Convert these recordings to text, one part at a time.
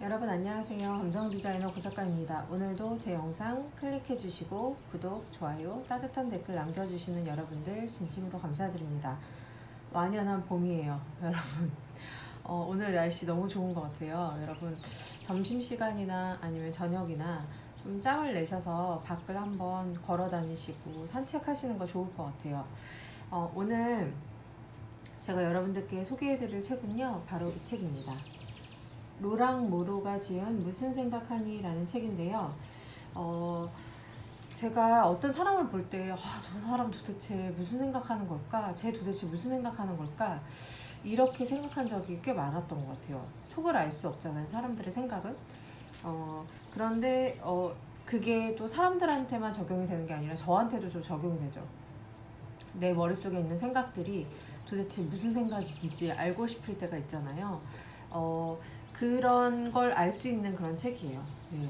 여러분 안녕하세요. 감정 디자이너 고작가입니다. 오늘도 제 영상 클릭해 주시고 구독, 좋아요, 따뜻한 댓글 남겨 주시는 여러분들 진심으로 감사드립니다. 완연한 봄이에요, 여러분. 어, 오늘 날씨 너무 좋은 것 같아요. 여러분 점심 시간이나 아니면 저녁이나 좀 짬을 내셔서 밖을 한번 걸어 다니시고 산책하시는 거 좋을 것 같아요. 어, 오늘 제가 여러분들께 소개해 드릴 책은요, 바로 이 책입니다. 로랑 모로가 지은 무슨 생각하니? 라는 책인데요. 어, 제가 어떤 사람을 볼 때, 아, 저 사람 도대체 무슨 생각하는 걸까? 쟤 도대체 무슨 생각하는 걸까? 이렇게 생각한 적이 꽤 많았던 것 같아요. 속을 알 수 없잖아요, 사람들의 생각을. 어, 그런데, 어, 그게 또 사람들한테만 적용이 되는 게 아니라 저한테도 좀 적용이 되죠. 내 머릿속에 있는 생각들이 도대체 무슨 생각인지 알고 싶을 때가 있잖아요. 어, 그런 걸 알 수 있는 그런 책이에요. 네.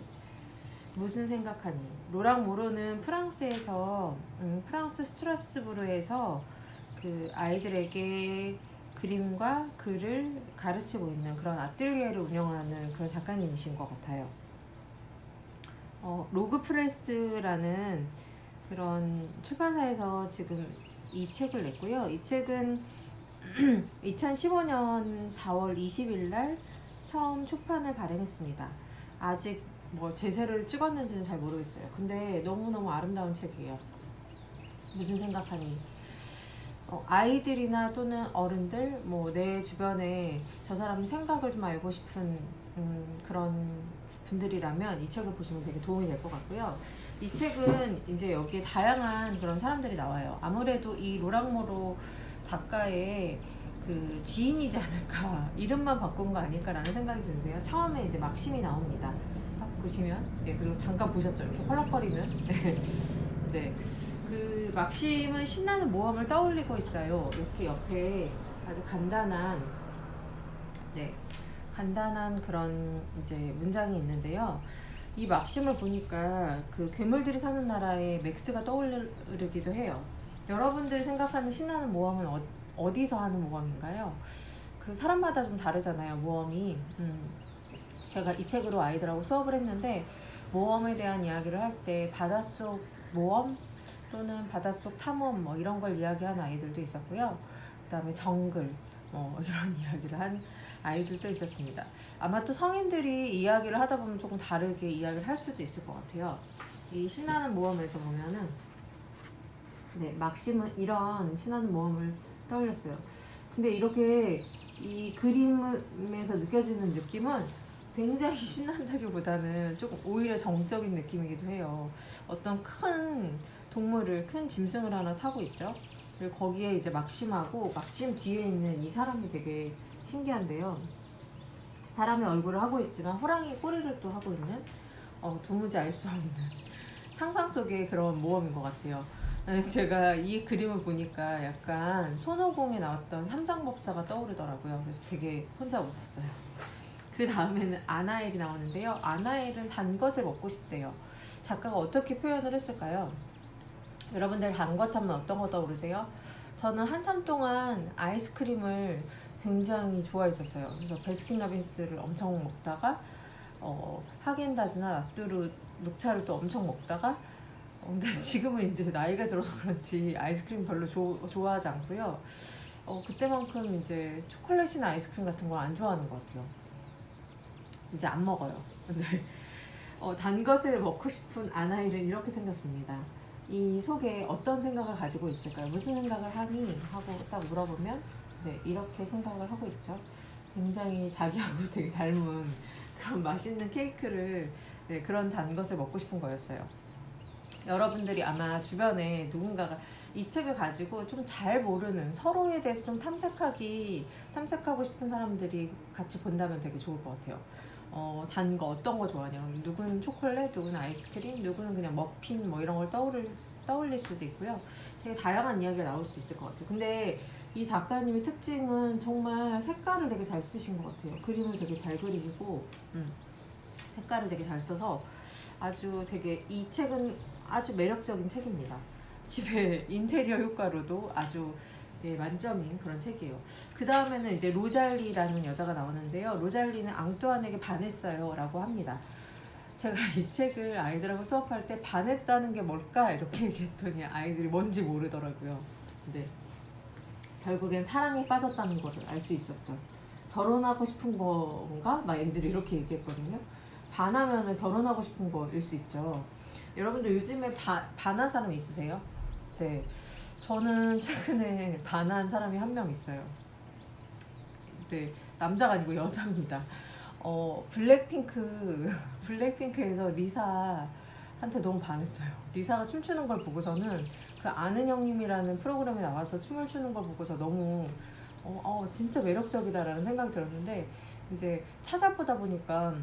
무슨 생각하니? 로랑 모로는 프랑스에서 음, 프랑스 스트라스부르에서 그 아이들에게 그림과 글을 가르치고 있는 그런 아뜰리에를 운영하는 그런 작가님이신 것 같아요. 어, 로그프레스라는 그런 출판사에서 지금 이 책을 냈고요. 이 책은 2015년 4월 20일 날 처음 초판을 발행했습니다. 아직 뭐 제세를 찍었는지는 잘 모르겠어요. 근데 너무너무 아름다운 책이에요. 무슨 생각하니? 어, 아이들이나 또는 어른들, 뭐 내 주변에 저 사람 생각을 좀 알고 싶은 음, 그런 분들이라면 이 책을 보시면 되게 도움이 될 것 같고요. 이 책은 이제 여기에 다양한 그런 사람들이 나와요. 아무래도 이 로랑모로 작가의 그 지인이지 않을까 이름만 바꾼 거 아닐까라는 생각이 드는데요. 처음에 이제 막심이 나옵니다. 딱 보시면 예 그리고 잠깐 보셨죠 이렇게 펄럭거리는 네. 그 막심은 신나는 모험을 떠올리고 있어요. 이렇게 옆에 아주 간단한 네 간단한 그런 이제 문장이 있는데요. 이 막심을 보니까 그 괴물들이 사는 나라의 맥스가 떠오르기도 해요. 여러분들이 생각하는 신나는 모험은 어, 어디서 하는 모험인가요? 그 사람마다 좀 다르잖아요, 모험이. 음. 제가 이 책으로 아이들하고 수업을 했는데 모험에 대한 이야기를 할 때 바닷속 모험 또는 바닷속 탐험 뭐 이런 걸 이야기하는 아이들도 있었고요. 그다음에 정글 뭐 이런 이야기를 한 아이들도 있었습니다. 아마 또 성인들이 이야기를 하다 보면 조금 다르게 이야기를 할 수도 있을 것 같아요. 이 신나는 모험에서 보면은 네, 막심은 이런 신나는 모험을 떠올렸어요. 근데 이렇게 이 그림에서 느껴지는 느낌은 굉장히 신난다기보다는 조금 오히려 정적인 느낌이기도 해요. 어떤 큰 동물을, 큰 짐승을 하나 타고 있죠. 그리고 거기에 이제 막심하고 막심 뒤에 있는 이 사람이 되게 신기한데요. 사람의 얼굴을 하고 있지만 호랑이 꼬리를 또 하고 있는 어, 도무지 알 수 없는 상상 속의 그런 모험인 것 같아요. 제가 이 그림을 보니까 약간 손오공에 나왔던 삼장법사가 떠오르더라고요. 그래서 되게 혼자 웃었어요. 그 다음에는 아나엘이 나오는데요. 아나엘은 단 것을 먹고 싶대요. 작가가 어떻게 표현을 했을까요? 여러분들 단 것 하면 어떤 거 떠오르세요? 저는 한참 동안 아이스크림을 굉장히 좋아했었어요. 그래서 베스킨라빈스를 엄청 먹다가 어, 하겐다즈나 나뚜루 녹차를 또 엄청 먹다가 어, 근데 지금은 이제 나이가 들어서 그런지 아이스크림 별로 조, 좋아하지 않고요. 어, 그때만큼 이제 초콜릿이나 아이스크림 같은 걸 안 좋아하는 것 같아요. 이제 안 먹어요. 근데 어, 단 것을 먹고 싶은 아나일은 이렇게 생겼습니다. 이 속에 어떤 생각을 가지고 있을까요? 무슨 생각을 하니? 하고 딱 물어보면 네, 이렇게 생각을 하고 있죠. 굉장히 자기하고 되게 닮은 그런 맛있는 케이크를 네, 그런 단 것을 먹고 싶은 거였어요. 여러분들이 아마 주변에 누군가가 이 책을 가지고 좀 잘 모르는 서로에 대해서 좀 탐색하기 탐색하고 싶은 사람들이 같이 본다면 되게 좋을 것 같아요. 어, 단 거 어떤 거 좋아하냐? 누구는 초콜릿, 누구는 아이스크림, 누구는 그냥 머핀 뭐 이런 걸 떠올릴, 떠올릴 수도 있고요. 되게 다양한 이야기가 나올 수 있을 것 같아요. 근데 이 작가님의 특징은 정말 색깔을 되게 잘 쓰신 것 같아요. 그림을 되게 잘 그리시고 음, 색깔을 되게 잘 써서 아주 되게 이 책은 아주 매력적인 책입니다. 집에 인테리어 효과로도 아주 예, 만점인 그런 책이에요. 그 다음에는 이제 로잘리라는 여자가 나오는데요. 로잘리는 앙뚜안에게 반했어요 라고 합니다. 제가 이 책을 아이들하고 수업할 때 반했다는 게 뭘까 이렇게 얘기했더니 아이들이 뭔지 모르더라고요. 근데 결국엔 사랑에 빠졌다는 거를 알 수 있었죠. 결혼하고 싶은 건가? 막 애들이 이렇게 얘기했거든요. 반하면은 결혼하고 싶은 거일 수 있죠. 여러분들 요즘에 바, 반한 사람 있으세요? 네. 저는 최근에 반한 사람이 한 명 있어요. 네. 남자가 아니고 여자입니다. 어, 블랙핑크, 블랙핑크에서 리사한테 너무 반했어요. 리사가 춤추는 걸 보고서는 그 아는 형님이라는 프로그램에 나와서 춤을 추는 걸 보고서 너무 어, 어, 진짜 매력적이다라는 생각이 들었는데 이제 찾아보다 보니까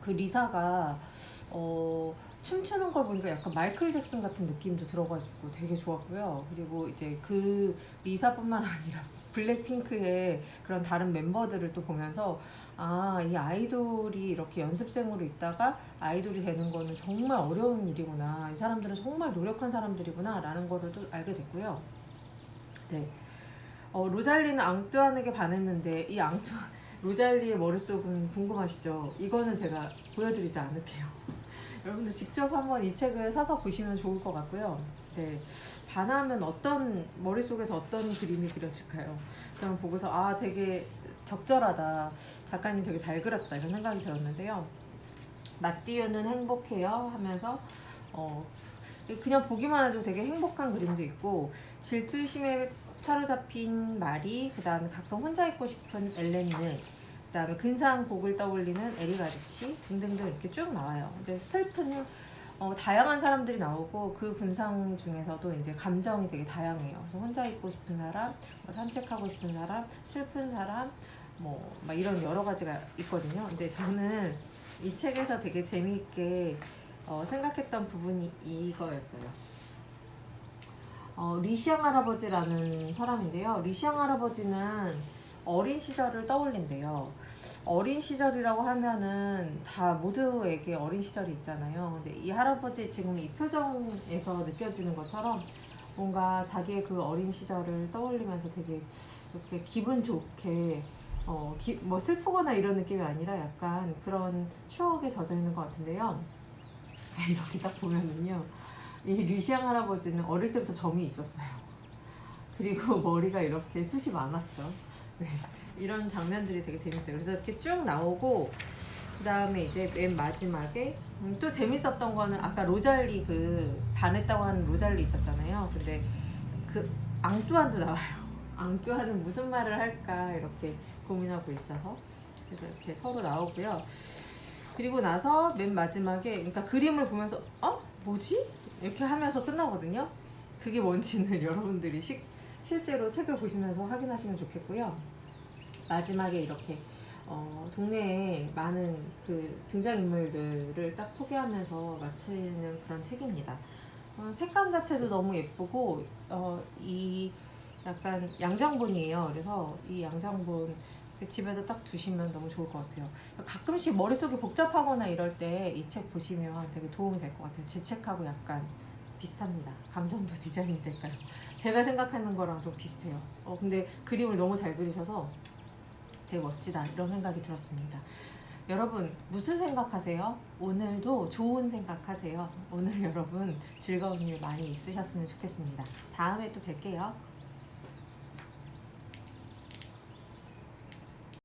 그 리사가 어, 춤추는 걸 보니까 약간 마이클 잭슨 같은 느낌도 들어가지고 되게 좋았고요. 그리고 이제 그 리사뿐만 아니라 블랙핑크의 그런 다른 멤버들을 또 보면서 아, 이 아이돌이 이렇게 연습생으로 있다가 아이돌이 되는 거는 정말 어려운 일이구나. 이 사람들은 정말 노력한 사람들이구나. 라는 거를 또 알게 됐고요. 네. 어, 로잘리는 앙뚜안에게 반했는데 이 앙뚜안, 로잘리의 머릿속은 궁금하시죠? 이거는 제가 보여드리지 않을게요. 여러분들 직접 한번 이 책을 사서 보시면 좋을 것 같고요. 네. 반하면 어떤, 머릿속에서 어떤 그림이 그려질까요? 저는 보고서 아, 되게 적절하다. 작가님 되게 잘 그렸다. 이런 생각이 들었는데요. 마띠우는 행복해요 하면서 어, 그냥 보기만 해도 되게 행복한 그림도 있고 질투심에 사로잡힌 마리 그 다음에 가끔 혼자 있고 싶은 엘렌느 그 다음에 근사한 곡을 떠올리는 아저씨 등등등 이렇게 쭉 나와요. 근데 슬픈 어, 다양한 사람들이 나오고 그 군상 중에서도 이제 감정이 되게 다양해요. 그래서 혼자 있고 싶은 사람 뭐 산책하고 싶은 사람 슬픈 사람 뭐 막 이런 여러 가지가 있거든요. 근데 저는 이 책에서 되게 재미있게 어, 생각했던 부분이 이거였어요. 어, 리시앙 할아버지라는 사람인데요. 리시앙 할아버지는 어린 시절을 떠올린대요. 어린 시절이라고 하면은 다 모두에게 어린 시절이 있잖아요. 근데 이 할아버지 지금 이 표정에서 느껴지는 것처럼 뭔가 자기의 그 어린 시절을 떠올리면서 되게 이렇게 기분 좋게 어, 기, 뭐 슬프거나 이런 느낌이 아니라 약간 그런 추억에 젖어 있는 것 같은데요. 이렇게 딱 보면은요, 이 리시앙 할아버지는 어릴 때부터 점이 있었어요. 그리고 머리가 이렇게 숱이 많았죠. 네, 이런 장면들이 되게 재밌어요. 그래서 이렇게 쭉 나오고, 그 다음에 이제 맨 마지막에 음, 또 재밌었던 거는 아까 로잘리 그 반했다고 하는 로잘리 있었잖아요. 근데 그 앙뚜안도 나와요. 앙뚜안은 무슨 말을 할까 이렇게 고민하고 있어서 그래서 이렇게 서로 나오고요. 그리고 나서 맨 마지막에 그러니까 그림을 보면서 어 뭐지 이렇게 하면서 끝나거든요. 그게 뭔지는 여러분들이 시, 실제로 책을 보시면서 확인하시면 좋겠고요. 마지막에 이렇게 어, 동네에 많은 그 등장인물들을 딱 소개하면서 마치는 그런 책입니다. 어, 색감 자체도 너무 예쁘고 어, 이 약간 양장본이에요. 그래서 이 양장본 집에다 딱 두시면 너무 좋을 것 같아요. 가끔씩 머릿속이 복잡하거나 이럴 때 이 책 보시면 되게 도움이 될 것 같아요. 제 책하고 약간 비슷합니다. 감정도 디자인이 될까요? 제가 생각하는 거랑 좀 비슷해요. 어, 근데 그림을 너무 잘 그리셔서 되게 멋지다 이런 생각이 들었습니다. 여러분 무슨 생각하세요? 오늘도 좋은 생각하세요. 오늘 여러분 즐거운 일 많이 있으셨으면 좋겠습니다. 다음에 또 뵐게요.